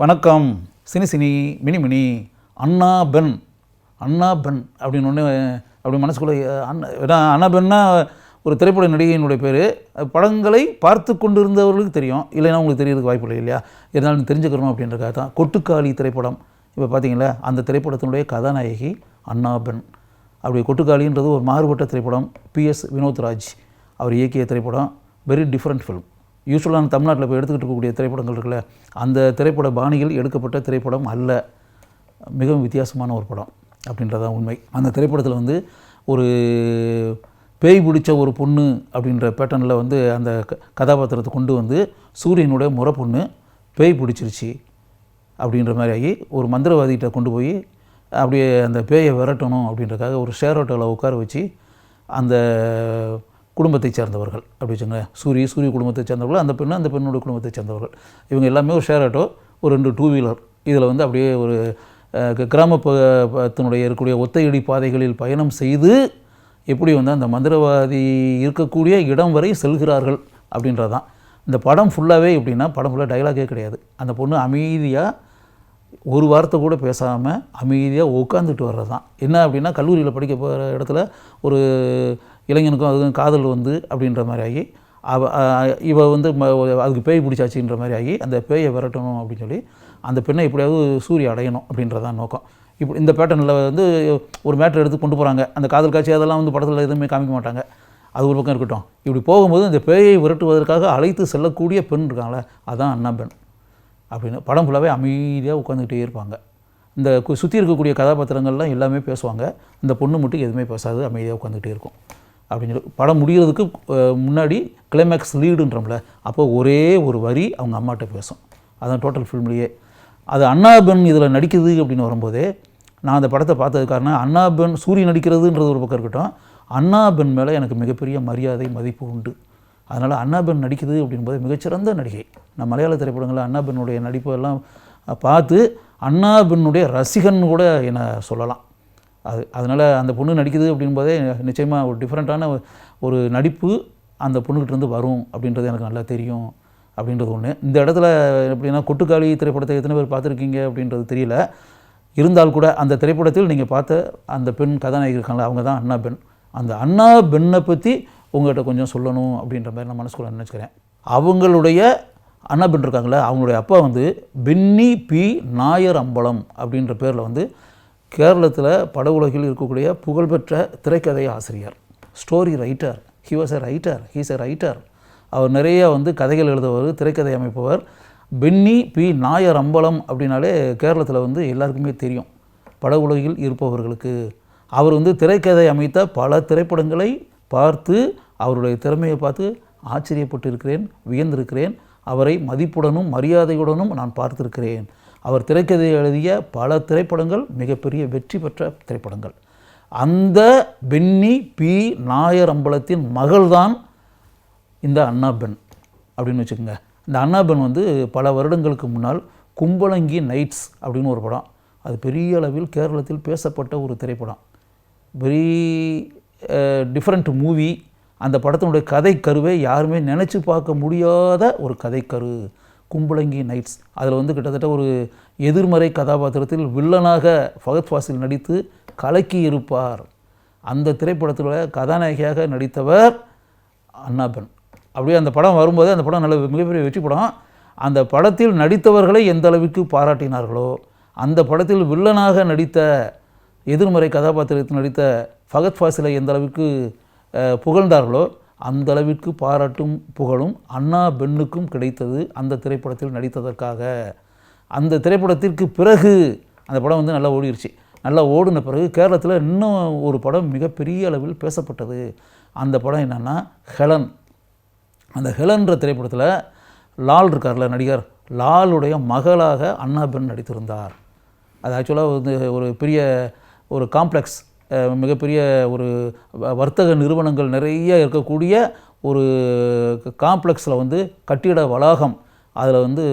வணக்கம். Cine cine mini mini. Anna Ben Anna Ben அப்படின்னு ஒன்று அப்படி மனசுக்குள்ளே அண்ணா அண்ணா பென்னா ஒரு திரைப்பட நடிகையினுடைய பேர். படங்களை பார்த்து கொண்டிருந்தவர்களுக்கு தெரியும். இல்லைன்னா உங்களுக்கு தெரியறதுக்கு வாய்ப்பு இல்லை இல்லையா? இருந்தாலும் தெரிஞ்சுக்கிறோம் அப்படின்றக்காக தான். கொட்டுக்காளி திரைப்படம். இப்போ பார்த்தீங்களா அந்த திரைப்படத்தினுடைய கதாநாயகி அண்ணா பென் அப்படி கொட்டுக்காளின்றது ஒரு மாறுபட்ட திரைப்படம். பிஎஸ் வினோத்ராஜ். அவர் இயக்கிய திரைப்படம். வெரி டிஃப்ரெண்ட் ஃபிலிம் யூஸ்வலாக தமிழ்நாட்டில் இப்போ எடுத்துக்கிட்டு இருக்கக்கூடிய திரைப்படங்கள் இருக்குல்ல அந்த திரைப்பட பாணியில் எடுக்கப்பட்ட திரைப்படம் அல்ல. மிகவும் வித்தியாசமான ஒரு படம் அப்படின்றதான் உண்மை. அந்த திரைப்படத்தில் வந்து ஒரு பேய் பிடிச்ச ஒரு பொண்ணு அப்படின்ற பேட்டர்னில் வந்து அந்த க- கதாபாத்திரத்தை கொண்டு வந்து சூரியனுடைய முறை பொண்ணு பேய் பிடிச்சிருச்சு அப்படின்ற மாதிரி ஆகி ஒரு மந்திரவாதிகிட்ட கொண்டு போய் அப்படியே அந்த பேயை விரட்டணும் அப்படின்றக்காக ஒரு ஷேர் ஹோட்டலில் உட்கார வச்சு அந்த குடும்பத்தை சேர்ந்தவர்கள். அப்படி வச்சுங்களேன் சூரிய சூரிய குடும்பத்தை சேர்ந்தவர்கள் அந்த பெண்ணு அந்த பெண்ணோட குடும்பத்தை சேர்ந்தவர்கள். இவங்க எல்லாமே ஒரு ஷேர் ஆட்டோ ஒரு ரெண்டு டூ வீலர் இதில் வந்து அப்படியே ஒரு கிராமத்தினுடைய இருக்கக்கூடிய ஒத்தையடி பாதைகளில் பயணம் செய்து எப்படி வந்து அந்த மந்திரவாதி இருக்கக்கூடிய இடம் வரை செல்கிறார்கள் அப்படின்றது தான் இந்த படம் ஃபுல்லாகவே எப்படின்னா படம் ஃபுல்லாக டைலாகே கிடையாது. அந்த பொண்ணு அமைதியாக ஒரு வார்த்தை கூட பேசாமல் அமைதியாக உட்காந்துட்டு வர்றது தான் என்ன அப்படின்னா கல்லூரியில் படிக்க போகிற இடத்துல ஒரு இளைஞனுக்கும் அதுக்கும் காதல் வந்து அப்படின்ற மாதிரி ஆகி அவ இவ வந்து அதுக்கு பேய் பிடிச்சாச்சுன்ற மாதிரி ஆகி அந்த பேயை விரட்டணும் அப்படின்னு சொல்லி அந்த பெண்ணை எப்படியாவது சூரிய அடையணும் அப்படின்றதான் நோக்கம். இப்போ இந்த பேட்டர்னில் வந்து ஒரு மேட்ரு எடுத்து கொண்டு போகிறாங்க அந்த காதல் காட்சி அதெல்லாம் வந்து படத்தில் எதுவுமே காமிக்க மாட்டாங்க. அது ஒரு பக்கம் இருக்கட்டும். இப்படி போகும்போது இந்த பேயை விரட்டுவதற்காக அழைத்து செல்லக்கூடிய பெண் இருக்காங்களே அதான் அண்ணா பெண். அப்படின்னு படம் ஃபுல்லாகவே அமைதியாக உட்காந்துக்கிட்டே இருப்பாங்க. இந்த சுற்றி இருக்கக்கூடிய கதாபாத்திரங்கள்லாம் எல்லாமே பேசுவாங்க. இந்த பொண்ணு மட்டும் எதுவுமே பேசாது அமைதியாக உட்காந்துக்கிட்டே இருக்கும். அப்படின்னு சொல்லி படம் முடிகிறதுக்கு முன்னாடி கிளைமேக்ஸ் லீடுன்றோம்ல அப்போ ஒரே ஒரு வரி அவங்க அம்மாட்ட பேசும். அதான் டோட்டல் ஃபில்ம்லேயே அது அண்ணா பென் இதில் நடிக்குது அப்படின்னு வரும்போதே நான் அந்த படத்தை பார்த்தது காரணம் அண்ணா பென் சூரிய நடிக்கிறதுன்றது ஒரு பக்கம் இருக்கட்டும் அண்ணா பென் மேலே எனக்கு மிகப்பெரிய மரியாதை மதிப்பு உண்டு. அதனால் அண்ணாபென் நடிக்குது அப்படின்போது மிகச்சிறந்த நடிகை. நான் மலையாள திரைப்படங்களில் அண்ணாபென்னுடைய நடிப்பெல்லாம் பார்த்து அண்ணாபென்னுடைய ரசிகன் கூட என்னை சொல்லலாம். அது அதனால் அந்த பொண்ணு நடிக்குது அப்படின்போதே நிச்சயமாக ஒரு டிஃப்ரெண்ட்டான ஒரு நடிப்பு அந்த பொண்ணுக்கிட்டேருந்து வரும் அப்படின்றது எனக்கு நல்லா தெரியும் அப்படின்றது ஒன்று இந்த இடத்துல எப்படின்னா கொட்டுக்காளி திரைப்படத்தை எத்தனை பேர் பார்த்துருக்கீங்க அப்படின்றது தெரியல. இருந்தால் கூட அந்த திரைப்படத்தில் நீங்கள் பார்த்த அந்த பெண் கதாநாயகி இருக்காங்களா அவங்க தான் அண்ணா பெண். அந்த அண்ணா பெண்ணை பற்றி உங்கள்கிட்ட கொஞ்சம் சொல்லணும் அப்படின்ற மாதிரி நான் மனசுக்குள்ள நினச்சிக்கிறேன். அவங்களுடைய அண்ணா பெண் இருக்காங்களே அவங்களுடைய அப்பா வந்து பென்னி பி. நாயர் அம்பலம் அப்படின்ற பேரில் வந்து கேரளத்தில் பட உலகில் இருக்கக்கூடிய புகழ்பெற்ற திரைக்கதை ஆசிரியர் story writer he was a writer he's a writer அவர் நிறைய வந்து கதைகள் எழுதுவர் திரைக்கதை அமைப்பவர். பென்னி பி. நாயர் அம்பலம் அப்படின்னாலே கேரளத்தில் வந்து எல்லாருக்குமே தெரியும். பட உலகில் இருப்பவர்களுக்கு. அவர் வந்து திரைக்கதை அமைத்த பல திரைப்படங்களை பார்த்து அவருடைய திறமையை பார்த்து ஆச்சரியப்பட்டிருக்கிறேன் வியந்திருக்கிறேன். அவரை மதிப்புடனும் மரியாதையுடனும் நான் பார்த்திருக்கிறேன். அவர் திரைக்கதை எழுதிய பல திரைப்படங்கள் மிகப்பெரிய வெற்றி பெற்ற திரைப்படங்கள். அந்த பென்னி பி. நாயர் அம்பலத்தின் மகள்தான் இந்த அண்ணா பென் அப்படின்னு வச்சுக்கோங்க. இந்த அண்ணா பென் வந்து பல வருடங்களுக்கு முன்னால் கும்பலங்கி நைட்ஸ் அப்படின்னு ஒரு படம். அது பெரிய அளவில் கேரளத்தில் பேசப்பட்ட ஒரு திரைப்படம். வெரி டிஃப்ரெண்ட் மூவி அந்த படத்தினுடைய கதை கருவை யாருமே நினச்சி பார்க்க முடியாத ஒரு கதைக்கரு. கும்பலங்கி நைட்ஸ் அதில் வந்து கிட்டத்தட்ட ஒரு எதிர்மறை கதாபாத்திரத்தில் வில்லனாக ஃபகத் ஃபாசில் நடித்து கலக்கி இருப்பார். அந்த திரைப்படத்தில் கதாநாயகியாக நடித்தவர் அண்ணாபென் அப்படியே அந்த படம் வரும்போது அந்த படம் நல்ல மிகப்பெரிய வெற்றி படம். அந்த படத்தில் நடித்தவர்களை எந்த அளவுக்கு பாராட்டினார்களோ அந்த படத்தில் வில்லனாக நடித்த எதிர்மறை கதாபாத்திரத்தில் நடித்த ஃபகத் ஃபாசிலை எந்த அளவுக்கு புகழ்ந்தார்களோ அந்த அளவிற்கு பாராட்டும் புகழும் அண்ணா பெண்ணுக்கும் கிடைத்தது அந்த திரைப்படத்தில் நடித்ததற்காக. அந்த திரைப்படத்திற்கு பிறகு அந்த படம் வந்து நல்லா ஓடிடுச்சு நல்லா ஓடின பிறகு கேரளத்தில் இன்னும் ஒரு படம் மிகப்பெரிய அளவில் பேசப்பட்டது. அந்த படம் என்னென்னா ஹெலன். அந்த ஹெலன்ற திரைப்படத்தில் லால் இருக்கார்ல நடிகர். லாலுடைய மகளாக அண்ணா பெண் நடித்திருந்தார். அது ஆக்சுவலாக வந்து ஒரு பெரிய ஒரு காம்ப்ளெக்ஸ் மிகப்பெரிய ஒரு வர்த்தக நிறுவனங்கள் நிறைய இருக்கக்கூடிய ஒரு காம்ப்ளெக்ஸில் வந்து கட்டிட வளாகம் அதில் வந்து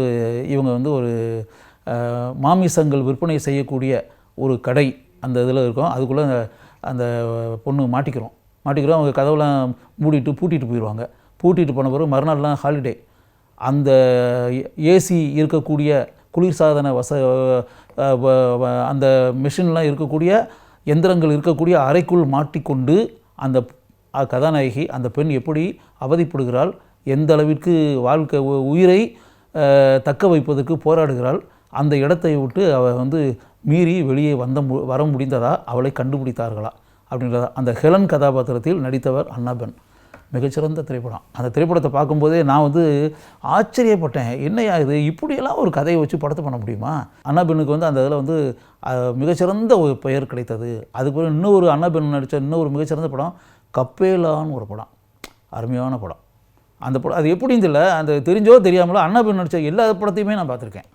இவங்க வந்து ஒரு மாமிசங்கள் விற்பனை செய்யக்கூடிய ஒரு கடை அந்த இதில் இருக்கும் அதுக்குள்ளே அந்த பொண்ணு மாட்டிக்கிறோம் மாட்டிக்கிறோம் அவங்க கதவுலாம் மூடிட்டு பூட்டிட்டு போயிடுவாங்க பூட்டிட்டு போன பிறகு மறுநாள்லாம் ஹாலிடே அந்த ஏசி இருக்கக்கூடிய குளிர்சாதன வச அந்த மிஷின்லாம் இருக்கக்கூடிய எந்திரங்கள் இருக்கக்கூடிய அறைக்குள் மாட்டிக்கொண்டு அந்த கதாநாயகி அந்த பெண் எப்படி அவதிப்படுகிறாள் எந்த அளவிற்கு வாழ்க்கை உ- உயிரை தக்க வைப்பதற்கு போராடுகிறாள் அந்த இடத்தை விட்டு அவள் வந்து மீறி வெளியே வந்த மு- வர முடிந்ததா? அவளை கண்டுபிடித்தார்களா? அப்படின்றத அந்த ஹெலன் கதாபாத்திரத்தில் நடித்தவர் அண்ணாபென் மிகச்சிறந்த திரைப்படம். அந்த திரைப்படத்தை பார்க்கும்போதே நான் வந்து ஆச்சரியப்பட்டேன். என்னையா இது? இப்படியெல்லாம் ஒரு கதையை வச்சு படத்தை பண்ண முடியுமா? அண்ணாபெண்ணுக்கு வந்து அந்த இதில் வந்து மிகச்சிறந்த ஒரு பெயர் கிடைத்தது. அதுக்கப்புறம் இன்னொரு அண்ணாபெண் நடித்த இன்னொரு மிகச்சிறந்த படம் கப்பேலான்னு ஒரு படம். அருமையான படம். அந்த படம் அது எப்படின்னு தெரியல. அந்த தெரிஞ்சோ தெரியாமலோ அண்ணாபெண் நடித்த எல்லா படத்தையுமே நான் பார்த்துருக்கேன்.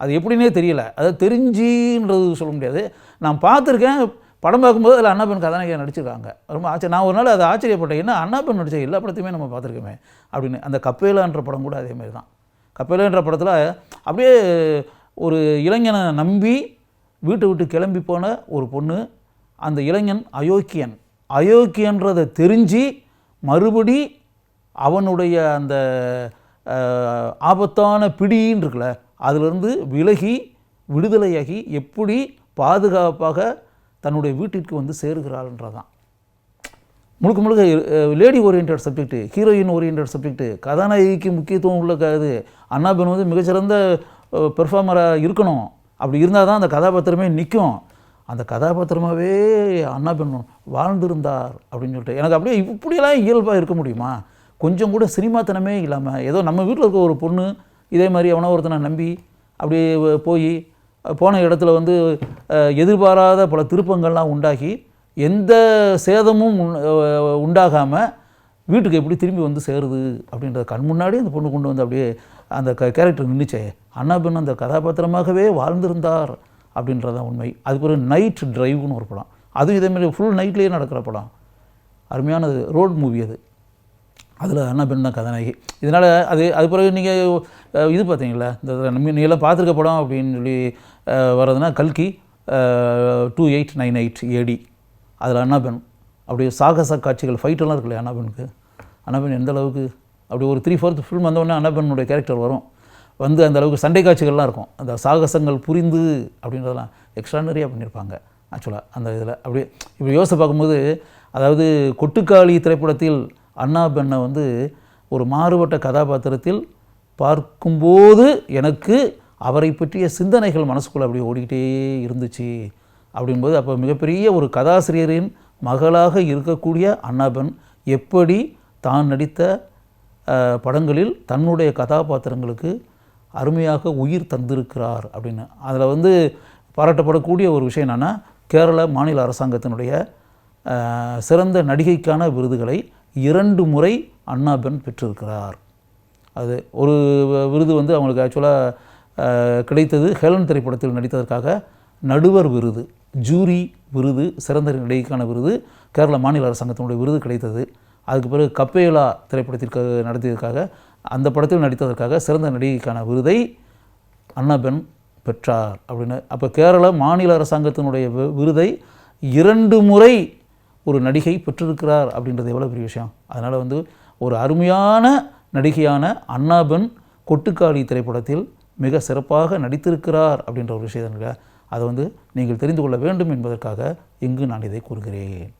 அது எப்படின்னே தெரியல. அதை தெரிஞ்சின்றது சொல்ல முடியாது. நான் பார்த்துருக்கேன். படம் பார்க்கும்போது அதில் அண்ணாபெண் கதாநாயகியாக நடிச்சிருக்காங்க. ரொம்ப ஆச்சரிய நான் ஒரு நாள் அதை ஆச்சரியப்பட்டேன். என்ன அண்ணாபெண் நடித்த எல்லா படத்தையுமே நம்ம பார்த்துருக்கோமே அப்படின்னு. அந்த கப்பேலான்ற படம் கூட அதே மாதிரி தான். கப்பேலான்ற படத்தில் அப்படியே ஒரு இளைஞனை நம்பி வீட்டை விட்டு கிளம்பி போன ஒரு பொண்ணு அந்த இளைஞன் அயோக்கியன். அயோக்கியன்றதை தெரிஞ்சு மறுபடி அவனுடைய அந்த ஆபத்தான பிடின்னு இருக்குல்ல அதிலிருந்து விலகி விடுதலையாகி எப்படி பாதுகாப்பாக தன்னுடைய வீட்டிற்கு வந்து சேருகிறாள்ன்றதான். முழுக்க முழுக்க lady orient subject heroine orient subject கதாநாயகிக்கு முக்கியத்துவம் உள்ள க இது அண்ணாபென் வந்து மிகச்சிறந்த பெர்ஃபார்மராக இருக்கணும். அப்படி இருந்தால் தான் அந்த கதாபாத்திரமே நிற்கும் அந்த கதாபாத்திரமாகவே அண்ணாபென் வாழ்ந்திருந்தார் அப்படின்னு சொல்லிட்டு. எனக்கு அப்படியே இப்படியெல்லாம் இயல்பாக இருக்க முடியுமா? கொஞ்சம் கூட சினிமாத்தனமே இல்லாமல் ஏதோ நம்ம வீட்டில் இருக்க ஒரு பொண்ணு இதே மாதிரி எவனோ ஒருத்தனை நம்பி அப்படியே போய் போன இடத்துல வந்து எதிர்பாராத பல திருப்பங்கள்லாம் உண்டாகி எந்த சேதமும் உண்டாகாமல் வீட்டுக்கு எப்படி திரும்பி வந்து சேருது அப்படின்றத கண் முன்னாடி அந்த பொண்ணு கொண்டு வந்து அப்படியே அந்த க கேரக்டர் நின்றுச்சே அண்ணாபெண் அந்த கதாபாத்திரமாகவே வாழ்ந்திருந்தார் அப்படின்றதான் உண்மை. அதுக்கு ஒரு நைட் டிரைவ்னு ஒரு படம். அதுவும் இதேமாரி ஃபுல் நைட்லேயே நடக்கிற படம். அருமையானது ரோட் மூவி அது. அதில் அண்ணாபெண் தான் கதாநாயகி. இதனால் அது அது பிறகு நீங்கள் இது பார்த்தீங்களா? இந்த நீங்களாம் நீ எல்லாம் பார்த்துருக்க படம் அப்படின்னு சொல்லி வர்றதுன்னா கல்கி two eight nine eight AD அதில் அண்ணாபெண் அப்படியே சாகச காட்சிகள் ஃபைட்டெல்லாம் இருக்குல்ல அண்ணாபெனுக்கு அண்ணாபெண் எந்த அளவுக்கு அப்படி ஒரு த்ரீ ஃபோர்த் ஃபில்ம் வந்தோடனே அண்ணாபெண்ணுடைய கேரக்டர் வரும். வந்து அந்த அளவுக்கு சண்டை காட்சிகள்லாம் இருக்கும். அந்த சாகசங்கள் புரிந்து அப்படின்றதெல்லாம் எக்ஸ்ட்ரானரியாக பண்ணியிருப்பாங்க ஆக்சுவலாக அந்த இதில். அப்படியே இப்படி யோசித்து பார்க்கும்போது அதாவது கொட்டுக்காளி திரைப்படத்தில் அண்ணா பெண்ணை வந்து ஒரு மாறுபட்ட கதாபாத்திரத்தில் பார்க்கும்போது எனக்கு அவரை பற்றிய சிந்தனைகள் மனசுக்குள்ளே அப்படியே ஓடிக்கிட்டே இருந்துச்சு அப்படின்போது அப்போ மிகப்பெரிய ஒரு கதாசிரியரின் மகளாக இருக்கக்கூடிய அண்ணாபெண் எப்படி தான் நடித்த படங்களில் தன்னுடைய கதாபாத்திரங்களுக்கு அருமையாக உயிர் தந்திருக்கிறார் அப்படின்னு. அதில் வந்து பாராட்டப்படக்கூடிய ஒரு விஷயம் என்னென்னா கேரள மாநில அரசாங்கத்தினுடைய சிறந்த நடிகைக்கான விருதுகளை இரண்டு முறை அண்ணாபென் பெற்றிருக்கிறார். அது ஒரு விருது வந்து அவங்களுக்கு ஆக்சுவலாக கிடைத்தது. ஹெலன் திரைப்படத்தில் நடித்ததற்காக நடுவர் விருது ஜூரி விருது சிறந்த நடிகைக்கான விருது கேரள மாநில அரசாங்கத்தினுடைய விருது கிடைத்தது. அதுக்கு பிறகு கப்பேலா திரைப்படத்திற்கு நடத்தியதற்காக அந்த படத்தில் நடித்ததற்காக சிறந்த நடிகைக்கான விருதை அண்ணாபென் பெற்றார் அப்படின்னு. அப்போ கேரள மாநில அரசாங்கத்தினுடைய விருதை இரண்டு முறை ஒரு நடிகை பெற்றிருக்கிறார் அப்படின்றது எவ்வளோ பெரிய விஷயம்? அதனால் வந்து ஒரு அருமையான நடிகையான அண்ணாபென் கொட்டுக்காளி திரைப்படத்தில் மிக சிறப்பாக நடித்திருக்கிறார் அப்படின்ற ஒரு விஷயம் அதை வந்து நீங்கள் தெரிந்து கொள்ள வேண்டும் என்பதற்காக இங்கு நான் இதை கூறுகிறேன்.